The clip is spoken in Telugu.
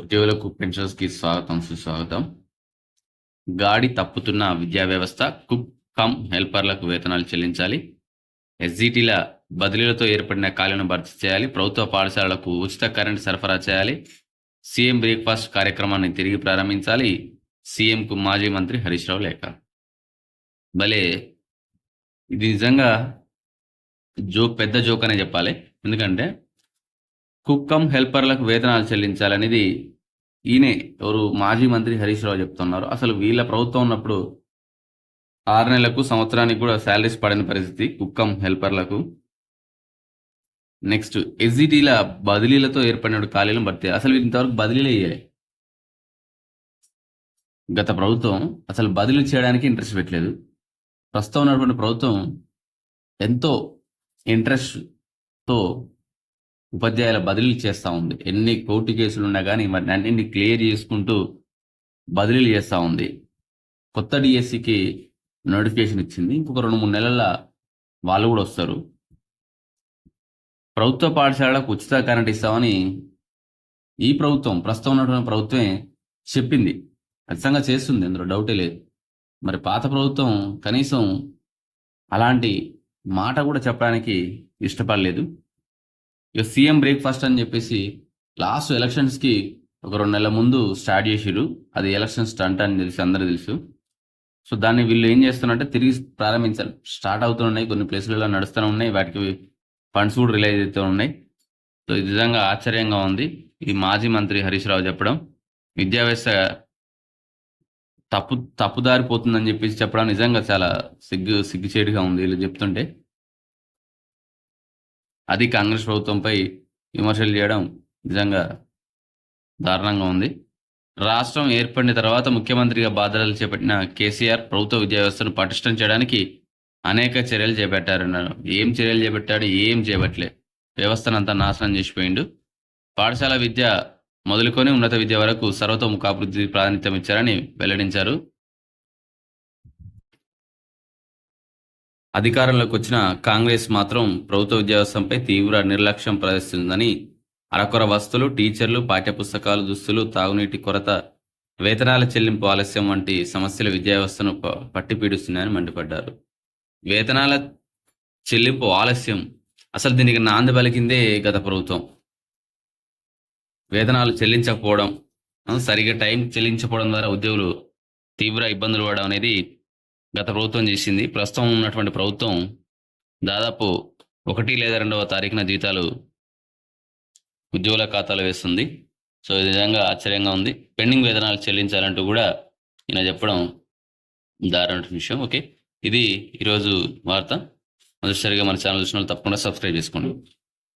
ఉద్యోగులకు పెన్షన్స్కి స్వాగతం సుస్వాగతం. గాడి తప్పుతున్న విద్యా వ్యవస్థ కుక్ కమ్ హెల్పర్లకు వేతనాలు చెల్లించాలి. ఎస్జిటిల బదిలీలతో ఏర్పడిన ఖాళీలను భర్తీ చేయాలి. ప్రభుత్వ పాఠశాలలకు ఉచిత కరెంట్ సరఫరా చేయాలి. సీఎం బ్రేక్ఫాస్ట్ కార్యక్రమాన్ని తిరిగి ప్రారంభించాలి. సీఎంకు మాజీ మంత్రి హరీష్ రావు లేఖ. భలే! ఇది నిజంగా జోక్ పెద్ద జోక్ అనే చెప్పాలి. ఎందుకంటే కుక్కం హెల్పర్లకు వేతనాలు చెల్లించాలనేది ఈయనే ఎవరు మాజీ మంత్రి హరీష్ రావు చెప్తున్నారు. అసలు వీళ్ళ ప్రభుత్వం ఉన్నప్పుడు ఆరు నెలలకు సంవత్సరానికి కూడా శాలరీస్ పడని పరిస్థితి కుక్కం హెల్పర్లకు. నెక్స్ట్ ఎస్జిటీల బదిలీలతో ఏర్పడిన ఖాళీలను భర్తీ. అసలు ఇంతవరకు బదిలీలు అయ్యాయి. గత ప్రభుత్వం అసలు బదిలీ చేయడానికి ఇంట్రెస్ట్ పెట్టలేదు. ప్రస్తుతం ఉన్నటువంటి ప్రభుత్వం ఎంతో ఇంట్రెస్ట్తో ఉపాధ్యాయుల బదిలీలు చేస్తూ ఉంది. ఎన్ని కోర్టు కేసులు ఉన్నా కానీ వాటిని అన్నింటినీ క్లియర్ చేసుకుంటూ బదిలీలు చేస్తూ ఉంది. కొత్త డిఎస్సికి నోటిఫికేషన్ ఇచ్చింది. ఇంకొక రెండు మూడు నెలల వాళ్ళు కూడా వస్తారు. ప్రభుత్వ పాఠశాలకు ఉచిత కరెంట్ ఇస్తామని ఈ ప్రభుత్వం ప్రస్తుతం ఉన్నటువంటి ప్రభుత్వమే చెప్పింది. ఖచ్చితంగా చేస్తుంది. అందులో డౌటే లేదు. మరి పాత ప్రభుత్వం కనీసం అలాంటి మాట కూడా చెప్పడానికి ఇష్టపడలేదు. ఇక సీఎం బ్రేక్ఫాస్ట్ అని చెప్పేసి లాస్ట్ ఎలక్షన్స్కి ఒక రెండు నెలల ముందు స్టార్ట్ చేసిరు అది ఎలక్షన్ స్టంట్ అని తెలిసి అందరూ తెలుసు. సో దాన్ని వీళ్ళు ఏం చేస్తున్నారంటే తిరిగి ప్రారంభించాలి. స్టార్ట్ అవుతున్నాయి కొన్ని ప్లేసులలో నడుస్తూనే ఉన్నాయి. వాటికి ఫండ్స్ కూడా రిలీజ్ అవుతూ ఉన్నాయి. సో ఇది నిజంగా ఆశ్చర్యంగా ఉంది. ఈ మాజీ మంత్రి హరీష్ రావు చెప్పడం విద్యా వ్యవస్థ తప్పు తప్పుదారిపోతుందని చెప్పేసి చెప్పడం నిజంగా చాలా సిగ్గు సిగ్గుచేటుగా ఉంది వీళ్ళు చెప్తుంటే. అది కాంగ్రెస్ ప్రభుత్వంపై విమర్శలు చేయడం నిజంగా దారుణంగా ఉంది. రాష్ట్రం ఏర్పడిన తర్వాత ముఖ్యమంత్రిగా బాధ్యతలు చేపట్టిన కేసీఆర్ ప్రభుత్వ విద్యా వ్యవస్థను పటిష్టం చేయడానికి అనేక చర్యలు చేపట్టారన్నారు ఏం చర్యలు చేపట్టాడు ఏం చేయబట్లే వ్యవస్థను అంతా నాశనం చేసిపోయిండు. పాఠశాల విద్య మొదలుకొని ఉన్నత విద్య వరకు సర్వతోముఖాభివృద్ధి ప్రాధాన్యత ఇచ్చారని వెల్లడించారు. అధికారంలోకి వచ్చిన కాంగ్రెస్ మాత్రం ప్రభుత్వ విద్యావ్యవస్థపై తీవ్ర నిర్లక్ష్యం ప్రదర్శిస్తుందని అరకొర వస్తువులు టీచర్లు పాఠ్యపుస్తకాలు దుస్తులు తాగునీటి కొరత వేతనాల చెల్లింపు ఆలస్యం వంటి సమస్యలు విద్యా వ్యవస్థను మండిపడ్డారు. వేతనాల చెల్లింపు ఆలస్యం అసలు దీనికి నాంది పలికిందే గత ప్రభుత్వం. వేతనాలు చెల్లించకపోవడం సరిగ్గా టైం చెల్లించకపోవడం ద్వారా ఉద్యోగులు తీవ్ర ఇబ్బందులు పడడం అనేది గత ప్రభుత్వం చేసింది. ప్రస్తుతం ఉన్నటువంటి ప్రభుత్వం దాదాపు ఒకటి లేదా రెండవ తారీఖున జీతాలు ఉద్యోగుల ఖాతాలో వేస్తుంది. సో ఇది నిజంగా ఆశ్చర్యంగా ఉంది. పెండింగ్ వేతనాలు చెల్లించాలంటూ కూడా ఈయన చెప్పడం దారుణ విషయం. ఓకే. ఇది ఈరోజు వార్త. మొదటిసారిగా మన ఛానల్ చూసిన వాళ్ళు తప్పకుండా సబ్స్క్రైబ్ చేసుకోండి.